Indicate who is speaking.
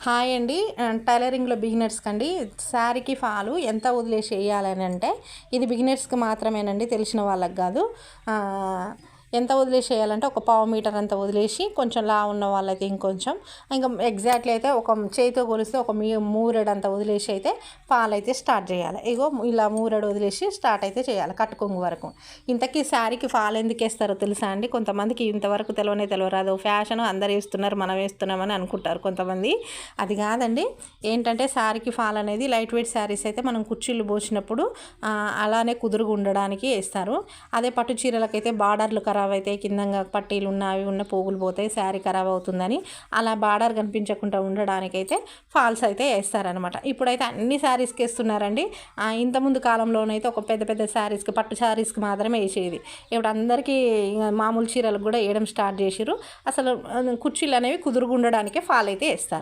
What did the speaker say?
Speaker 1: Hi అండి. టైలరింగ్లో బిగినర్స్కి అండి శారీకి ఫాలు ఎంత వదిలేసి వేయాలని అంటే ఇది బిగినర్స్కి మాత్రమేనండి తెలిసిన వాళ్ళకి కాదు. ఎంత వదిలేసేయాలంటే ఒక పావు మీటర్ అంత వదిలేసి కొంచెం లా ఉన్న వాళ్ళైతే ఇంకొంచెం. ఇంకా ఎగ్జాక్ట్లీ అయితే ఒక చేతితో కొలిస్తే ఒక మీ మూరెడు అంత వదిలేసి అయితే పాలు అయితే స్టార్ట్ చేయాలి. ఇగో ఇలా మూరెడు వదిలేసి స్టార్ట్ అయితే చేయాలి కట్టుకొంగు వరకు. ఇంతకీ శారీకి ఫాల్ ఎందుకు వేస్తారో తెలుసా అండి? కొంతమందికి ఇంతవరకు తెలియనే తెలియరాదు ఫ్యాషన్ అందరు వేస్తున్నారు మనం వేస్తున్నామని అనుకుంటారు కొంతమంది. అది కాదండి. ఏంటంటే శారీకి ఫాల్ అనేది లైట్ వెయిట్ శారీస్ అయితే మనం కుర్చీలు పోసినప్పుడు అలానే కుదురుగా ఉండడానికి వేస్తారు. అదే పట్టు చీరలకైతే బార్డర్లు కర ఖరాబ్ అయితే కిందంగా పట్టీలు ఉన్న అవి ఉన్న పోగులు పోతాయి శారీ ఖరాబ్ అవుతుందని అలా బార్డర్ కనిపించకుండా ఉండడానికైతే ఫాల్స్ అయితే వేస్తారనమాట ఇప్పుడైతే అన్ని శారీస్కి వేస్తున్నారండి. ఇంతకుముందు కాలంలోనైతే ఒక పెద్ద పెద్ద శారీస్కి పట్టు శారీస్కి మాత్రమే వేసేది. ఇప్పుడు అందరికీ మామూలు చీరలకు కూడా వేయడం స్టార్ట్ చేసిరు అసలు కుర్చీలు అనేవి కుదురుగుండడానికే ఫాల్ అయితే వేస్తారు.